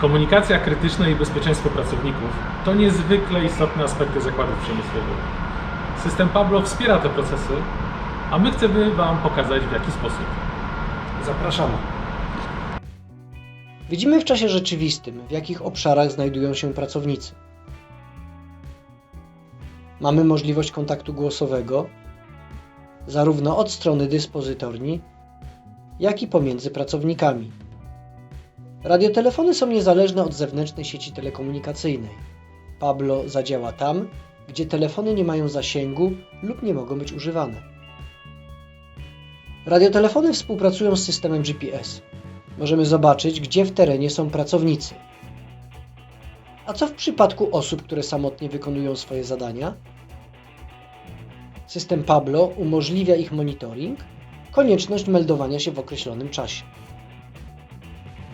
Komunikacja krytyczna i bezpieczeństwo pracowników to niezwykle istotne aspekty zakładów przemysłowych. System Pablo wspiera te procesy, a my chcemy Wam pokazać w jaki sposób. Zapraszamy. Widzimy w czasie rzeczywistym, w jakich obszarach znajdują się pracownicy. Mamy możliwość kontaktu głosowego, zarówno od strony dyspozytorni, jak i pomiędzy pracownikami. Radiotelefony są niezależne od zewnętrznej sieci telekomunikacyjnej. Pablo zadziała tam, gdzie telefony nie mają zasięgu lub nie mogą być używane. Radiotelefony współpracują z systemem GPS. Możemy zobaczyć, gdzie w terenie są pracownicy. A co w przypadku osób, które samotnie wykonują swoje zadania? System Pablo umożliwia ich monitoring, konieczność meldowania się w określonym czasie.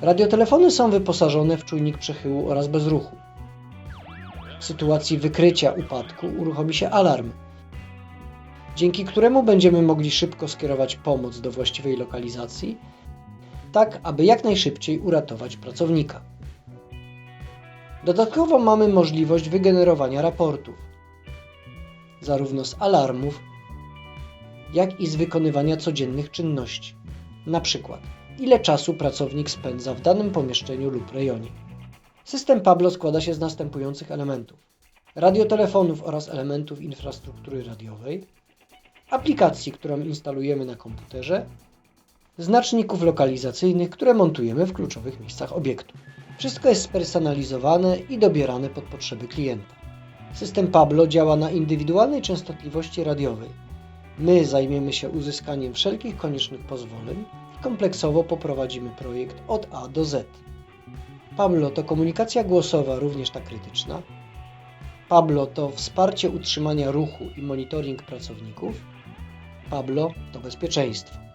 Radiotelefony są wyposażone w czujnik przechyłu oraz bezruchu. W sytuacji wykrycia upadku uruchomi się alarm, dzięki któremu będziemy mogli szybko skierować pomoc do właściwej lokalizacji, tak aby jak najszybciej uratować pracownika. Dodatkowo mamy możliwość wygenerowania raportów, zarówno z alarmów, jak i z wykonywania codziennych czynności, na przykład ile czasu pracownik spędza w danym pomieszczeniu lub rejonie. System Pablo składa się z następujących elementów: radiotelefonów oraz elementów infrastruktury radiowej, aplikacji, którą instalujemy na komputerze, znaczników lokalizacyjnych, które montujemy w kluczowych miejscach obiektu. Wszystko jest spersonalizowane i dobierane pod potrzeby klienta. System Pablo działa na indywidualnej częstotliwości radiowej. My zajmiemy się uzyskaniem wszelkich koniecznych pozwoleń kompleksowo poprowadzimy projekt od A do Z. Pablo to komunikacja głosowa, również ta krytyczna. Pablo to wsparcie utrzymania ruchu i monitoring pracowników. Pablo to bezpieczeństwo.